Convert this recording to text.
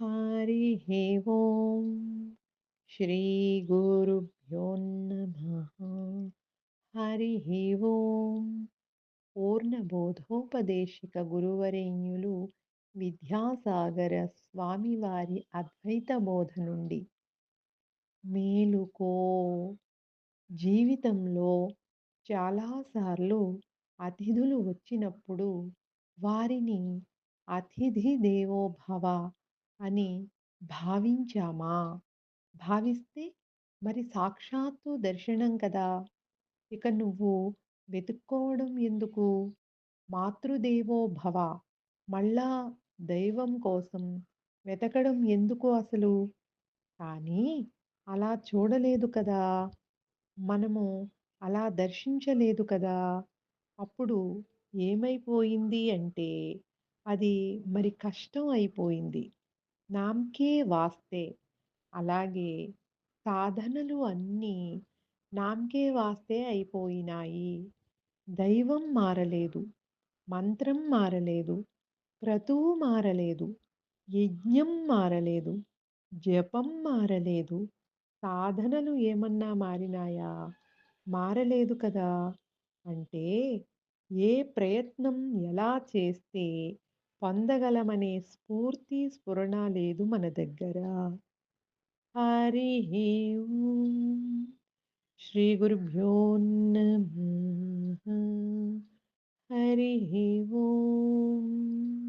హరి ఓం శ్రీ గురుభ్యో నమ హరి ఓం పూర్ణబోధోపదేశిక గురువరేణ్యులు విద్యాసాగర స్వామివారి అద్వైత బోధ నుండి మేలుకో జీవితంలో చాలాసార్లు అతిథులు వచ్చినప్పుడు వారిని అతిథి దేవోభవ అని భావించామా? భావిస్తే మరి సాక్షాత్తు దర్శనం కదా! ఇక నువ్వు వెతుక్కోవడం ఎందుకు? మాతృదేవో భవ మళ్ళా దైవం కోసం వెతకడం ఎందుకు అసలు? కానీ అలా చూడలేదు కదా! మనము అలా దర్శించలేదు కదా! అప్పుడు ఏమైపోయింది అంటే అది మరి కష్టం అయిపోయింది. నామ్కే వాస్తే. అలాగే సాధనలు అన్నీ నామ్కే వాస్తే అయిపోయినాయి. దైవం మారలేదు. మంత్రం మారలేదు. క్రతువు మారలేదు. యజ్ఞం మారలేదు. జపం మారలేదు. సాధనలు ఏమన్నా మారినాయా? మారలేదు కదా. అంటే ఏ ప్రయత్నం ఎలా చేస్తే పొందగలమనే స్ఫూర్తి స్ఫురణ లేదు మన దగ్గర. హరి శ్రీ గురుభ్యో నమ. హరి ఓం.